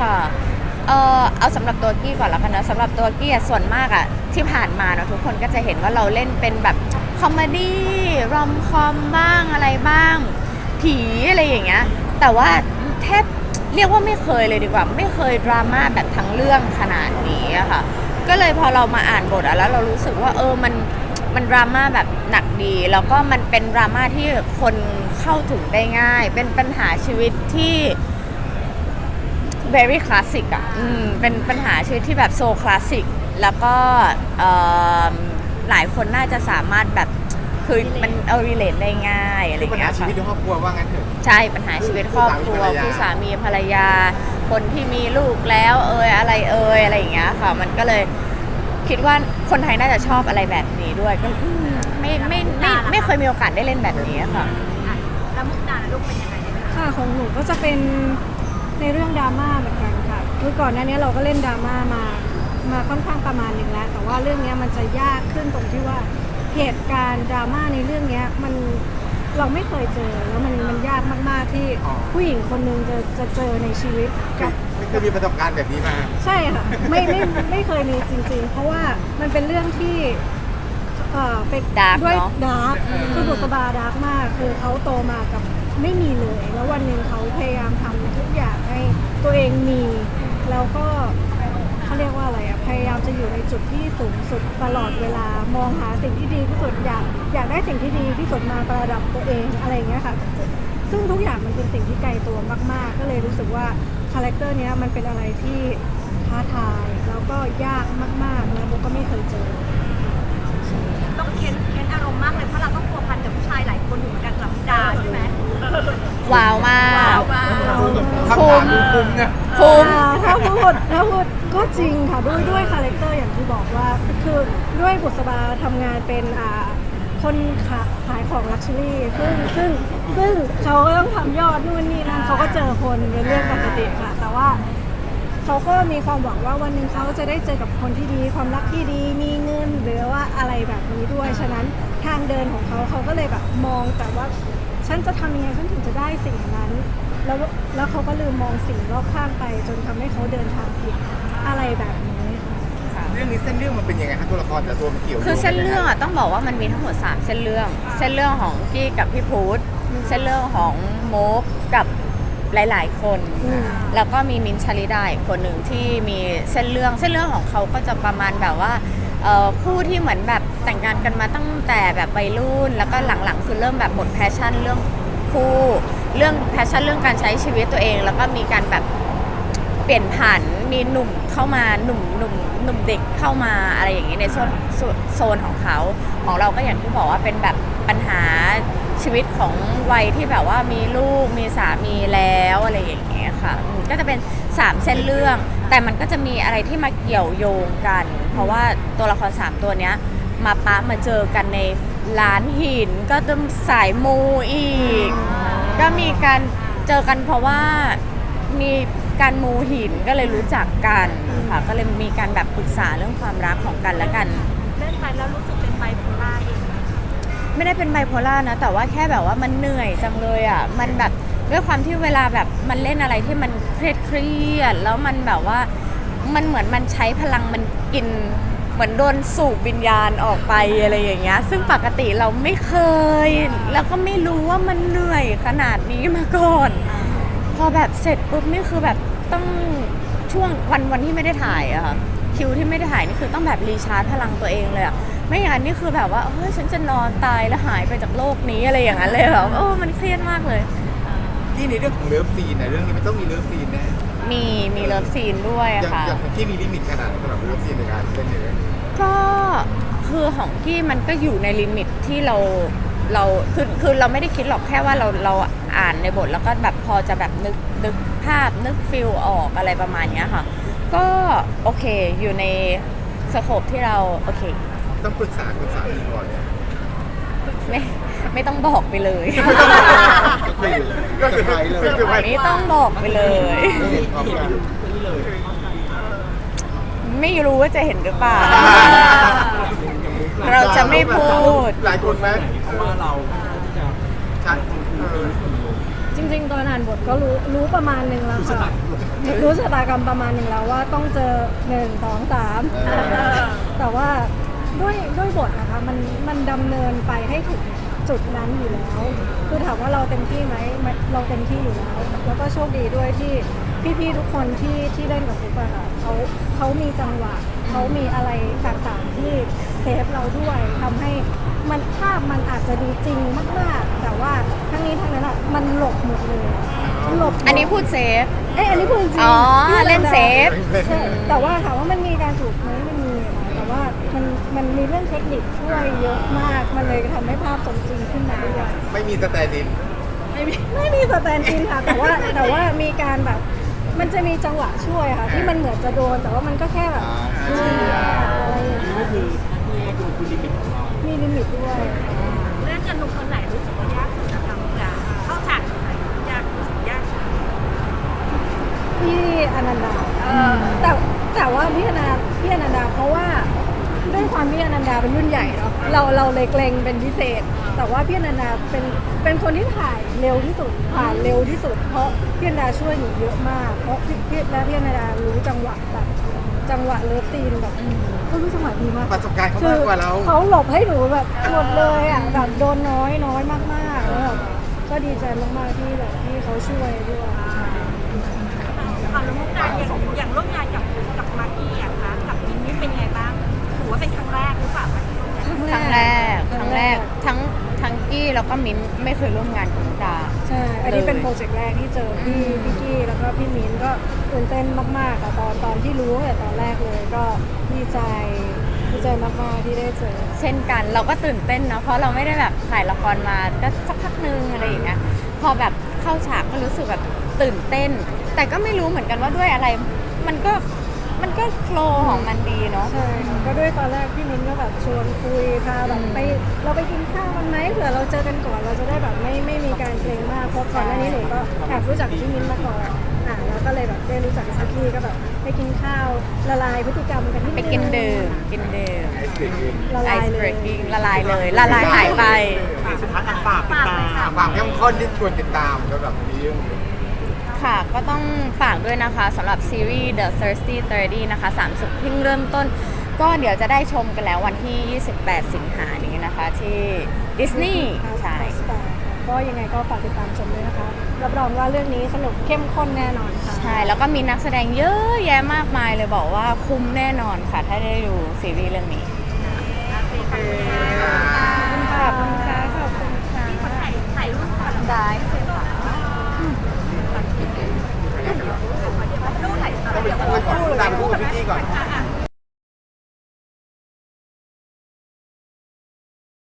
ค่ะ เออเอาสำหรับตัวกี้ก่อนล้วกันนะสำหรับตัวกี้อะส่วนมากอะที่ผ่านมาเนอะทุกคนก็จะเห็นว่าเราเล่นเป็นแบบคอมเมดี้รอมคอมบ้างอะไรบ้าง ผีอะไรอย่างเงี้ย แต่ว่าแทบเรียกว่าไม่เคยเลยดีกว่า ไม่เคยดราม่าแบบทั้งเรื่องขนาดนี้อะค่ะ ก็เลยพอเรามาอ่านบทอะแล้วเรารู้สึกว่าเออมันมันดราม่าแบบหนักดี แล้วก็มันเป็นดราม่าที่คนเข้าถึงได้ง่าย เป็นปัญหาชีวิตที่ very classic อะอืมเป็นปัญหาชีวิตที่แบบโซคลาสสิก แล้วก็เอิ่มหลายคนน่าจะสามารถแบบ คือมันเอา relate ได้ง่ายอะไรคือปัญเงี้หายชีค่ะ วิตในครอบครัวว่างั้นเถอะ ใช่ปัญหาชีวิตครอบครัวคู่คู่สาสามีมีภภรรรรยายา คนที่มีลูกแล้วเอยอะไรเอยอะไรอย่างเงี้ยค่ะ มันก็เลยคิดว่าคนไทยน่าจะชอบอะไรแบบนี้ด้วยก็อืมไม่ไม่ไม่ไม่ไม่เคยมีโอกาสได้เล่นแบบนี้ค่ะ อะแล้วมุกดาลูกเป็นยังไงค่ะของหนูก็จะเป็น ในเรื่องดราม่าเหมือนกันค่ะคือก่อนหน้านี้เราก็เล่นดราม่ามามาค่อนข้างประมาณหนึ่งแล้ว แต่ว่าเรื่องเนี้ยมันจะยากขึ้นตรงที่ว่าเหตุการณ์ดราม่าในเรื่องเนี้ยมันเราไม่เคยเจอแล้วมันมันยากมากๆที่อ๋อผู้หญิงคนหนึงจะจะเจอในชีวิตกับไม่เคยมีประสบการณ์แบบนี้มาใช่ค่ะไม่ไม่ไม่เคยมีจริง ๆ เพราะว่ามันเป็นเรื่องที่เอ่อไป Dark ด้วยเนอะดาร์กคือบุษบาดาร์กมาก คือเขาโตมากับไม่มีเลย แล้ววันหนึ่งเขาพยายามทำทุกอย่างให้ ตัวเองมีแล้วก็เขาเรียกว่าอะไรอะพยายามจะอยู่ในจุดที่สูงสุดตลอดเวลามองหาสิ่งที่ดีที่สุดอยากอยากได้สิ่งที่ดีที่สุดมาประดับตัวเองอะไรอย่างเงี้ยค่ะ ซึ่งทุกอย่างมันเป็นสิ่งที่ไกลตัวมาก ๆ ก็เลยรู้สึกว่าคาแรคเตอร์เนี้ยมันเป็นอะไรที่ท้าทายแล้วก็ยากมากๆแล้วโบก็ไม่เคยเจอ ต้องเค้นเค้นอารมณ์มากเลยเพราะเราต้องพัวพันกับผู้ชายหลายคนอยู่เหมือนกันสำหรับดาใช่ไหม ว้าวมากคำถามดูคุ้มนะคุ้มอ่าถ้าพูดถ้าพูดก็จริงค่ะด้วยด้วยคาแรคเตอร์อย่างที่บอกว่าคือด้วยบุษบาทำงานเป็นอ่าคนขาขายของลักชัวรี่ซึ่งซึ่งซึ่งเขาก็ต้องทำยอดนู่นนี่นั่นเขาก็เจอคนเป็นเรื่องปกติค่ะ แต่ว่าเขาก็มีความหวังว่าวันหนึ่งเขาจะได้เจอกับคนที่ดีความรักที่ดีมีเงินหรือว่าอะไรแบบนี้ด้วย ฉะนั้นทางเดินของเขาเขาก็เลยแบบมองแต่ว่า ฉันจะทำยังไงฉันถึงจะได้สิ่งนั้น แล้วแล้วเขาก็ลืมมองสิ่งรอบข้างไป จนทำให้เขาเดินทางผิดอะไรแบบนี้ค่ะเรื่องนี้เส้นเรื่องมันเป็นยังไงครับตัวละครแต่ตัวมันเกี่ยวโยคือเส้นกัเรื่องยังไงอะต้องบอกว่ามันมีทั้งหมด 3 เส้นเรื่อง เส้นเรื่องของกี้กับพี่พุธเส้นเรื่องของโมกกับหลาย ๆ คน อืม แล้วก็มีมินท์ชาลิดาอีกคนหนึ่งที่มีเส้นเรื่องเส้นเรื่องของเขาก็จะประมาณแบบว่า เอ่อคู่ที่เหมือนแบบแต่งงานกันมาตั้งแต่แบบวัยรุ่น แล้วก็หลังๆคือเริ่มแบบหมดแพชชั่นเรื่องคู่เรื่องแพชชั่นเรื่องการใช้ชีวิตตัวเอง แล้วก็มีการแบบเปลี่ยนผ่านมีหนุ่มเข้ามาหนุ่มหนุ่มหนุ่มเด็กเข้ามาอะไรอย่างนี้ในโซนโซนของเขา ของเราก็อย่างที่บอกว่าเป็นแบบปัญหาชีวิตของวัยที่แบบว่ามีลูกมีสามีแล้วอะไรอย่างเงี้ยค่ะก็จะเป็นสามเส้นเรื่อง แต่มันก็จะมีอะไรที่มาเกี่ยวโยงกัน เพราะว่าตัวละครสามตัวเนี้ยมาปะมาเจอกันในร้านหินก็ต้องสายมูอีก ก็มีการเจอกันเพราะว่ามีการมูหินก็เลยรู้จักกันค่ะก็เลยมีการแบบปรึกษาเรื่องความรักของกันและกัน เล่นไปแล้วรู้สึกเป็นไบโพล่าเอง ไม่ได้เป็นไบโพล่านะ แต่ว่าแค่แบบว่ามันเหนื่อยจังเลยอะมันแบบ ด้วยความที่เวลาแบบมันเล่นอะไรที่มันเครียดเครียดแล้วมันแบบว่ามันเหมือนมันใช้พลังมันกินเหมือนโดนสูบวิญญาณออกไปอะไรอย่างเงี้ย ซึ่งปกติเราไม่เคย แล้วก็ไม่รู้ว่ามันเหนื่อยขนาดนี้มาก่อนพอแบบเสร็จปุ๊บนี่คือแบบต้องช่วงวันวันที่ไม่ได้ถ่ายอะค่ะคิวที่ไม่ได้ถ่ายนี่คือต้องแบบรีชาร์จพลังตัวเองเลยอะไม่อย่างนั้นนี่คือแบบว่าเฮ้ยฉันจะนอนตายแล้วหายไปจากโลกนี้อะไรอย่างนั้นเลยแบบโอ้มันเครียดมากเลย ที่ในเรื่องของเลิฟซีนในเรื่องนี้มันต้องมีเลิฟซีนแน่มีมีเลิฟซีนด้วยออะย่างค่ะ อย่างของที่มีลิมิตขนาดไหนสำหรับเลิฟซีนในการเล่นในเรื่องนี้ก็คือของกี้มันก็อยู่ในลิมิตที่เราเราคือคือเราไม่ได้คิดหรอกแค่ว่าเราเราอ่านในบทแล้วก็แบบพอจะแบบนึกนึกภาพนึกฟิลออกอะไรประมาณเนี้ยค่ะ ก็โอเคอยู่ในสโคปที่เราโอเค ต้องปรึกษาคุณสามีก่อนเนี่ย ไม่ไม่ต้องบอกไปเลยก็คือไทยเลยก็คือไทยไม่ต้องบอกไปเลยเห็นพร้อมกันไม่รู้ว่าจะเห็นหรือเปล่า เราจะไม่พูด หลายคนไหมเพราะว่าเราใช่เออจริงๆตอนอ่านบทก็รู้รู้ประมาณหนึ่งแล้วค่ะรู้ชะตากรรมประมาณหนึ่งแล้วว่าต้องเจอหนึ่งสองสามแต่ว่าด้วยด้วย บทนะคะมันมันดำเนินไปให้ถึงจุดนั้นอยู่แล้ว คือถามว่าเราเต็มที่ไหมไม่เราเต็มที่อยู่แล้ว แล้วก็โชคดีด้วยที่พี่ๆทุกคนที่ที่เล่นกับฟุกอะค่ะเขาเขามีจังหวะเขามีอะไรต่างๆที่เซฟเราด้วยทำให้มันภาพมันอาจจะดูจริงมากๆ แต่ว่าทั้งนี้ทั้งนั้นอะมันหลบหมดเลยหลบหมอันนี้พูดเซฟ เอ้ยอันนี้พูดจริงอ๋อพี่อเล่นเซฟ ใช่แต่ว่าถามว่ามันมีการถูกไหมมันมีนะแต่ว่า มันมันมีเรื่องเทคนิคช่วยเยอะมาก มันเลยทำให้ภาพสมจริงขึ้นมาด้วย ไม่มีสแตนดิน ไม่มีไม่มีสแตนด์อินค่ะ แต่ว่าแต่ว่ามีการแบบ มันจะมีจังหวะช่วยค่ะ ที่มันเหมือนจะโดน แต่ว่ามันก็แค่แบบอ่า เฉียดอะไรอย่างเงี้ยก็คือที่ให้ดูคือลิมิตของเรา มีลิมิตด้วย เรื่องกับหนุ่มคนไหนรู้สึกว่ายากสุดนะคะมุกดาเข้าฉากไหนยากรู้สึกยากสุด พี่อนันดาแต่แต่ว่าพี่อนันดาพี่อนันดาเพราะว่าด้วย ความพี่อนันดาเป็นรุ่นใหญ่เนาะเราเราเลยเกรงเป็นพิเศษ แต่ว่าพี่อนันดาเป็นเป็นคนที่ถ่ายเร็วที่สุดถ่ายเร็วที่สุด เพราะพี่อนันดาช่วยหนูเยอะมาก เพราะพี่พี่และพี่อนันดารู้จังหวะแบบจังหวะเลิฟซีนแบบเขารู้จังหวะดีมาก ประสบการณ์เขามากกว่าเรา เขาหลบให้หนูแบบหมดเลยอะแบบโดนน้อยน้อยมากๆแล้วแบบก็ดีใจมากๆที่แบบที่เขาช่วยด้วยเอาแล้วมุกดาอย่างอย่างร่วมงานกับกับมากกี้อะคะกับมินนี่เป็นไงบ้างถือ ว่าเป็นครั้งแรกหรือเปล่าคะที่ร่วมงานครั้งแรกครั้งแรกทั้งทั้งกี้แล้วก็มิ้นท์ไม่เคยร่วมงานกับมุกดา ใช่ อันนี้เป็นเลยโปรเจกต์แรกที่เจอพี่พี่กี้แล้วก็พี่มิ้นก็ตื่นเต้นมากๆค่ะตอนตอนที่รู้ตั้งแต่ตอนแรกเลยก็ดีใจดีใจมากๆที่ได้เจอ เช่นกันเราก็ตื่นเต้นนะเพราะเราไม่ได้แบบถ่ายละครมาก็สักพักนึงอะไรอย่างเงี้ยพอแบบเข้าฉากก็รู้สึกแบบตื่นเต้น แต่ก็ไม่รู้เหมือนกันว่าด้วยอะไร มันก็ มันก็โฟลว์ของมันดีเนาะ ใช่ค่ะก็ด้วยตอนแรกพี่มิ้นก็แบบชวนคุยพาแบบไปเราไปกินข้าวกันไหมเผื่อเราเจอกันก่อนเราจะได้แบบไม่ไม่มีการเกรงมากเพราะก่อนหน้านี้หนูก็แอบรู้จักพี่มิ้นมาก่อนอ่าแล้วก็เลยแบบได้รู้จักกับพี่ก็แบบไปกินข้าวละลายพฤติกรรมกันนิดไปนึงกินดื่มกินดื่มละไอลายซ์เลเบรยกกิ้งละลายเลย ละลายหายไป สุดท้ายอันฝากติดตามความเข้มข้นที่ควรติดตามสำหรับนี้ ค่ะ ก็ต้องฝากด้วยนะคะสำหรับซีรีส์ The Thirsty 30 นะคะ3สุดเพิ่งเริ่มต้น ก็เดี๋ยวจะได้ชมกันแล้ววันที่ 28 สิงหานี้นะคะที่ดิสนีย์ใช่ก็ยังไงก็ฝากติดตามชมด้วยนะคะ รับรองว่าเรื่องนี้สนุกเข้มข้นแน่นอนค่ะ ใช่ แล้วก็มีนักแสดงเยอะแยะมากมายเลยบอกว่าคุ้มแน่นอนค่ะ ถ้าได้ดูซีรีส์เรื่องนี้ขอบคุ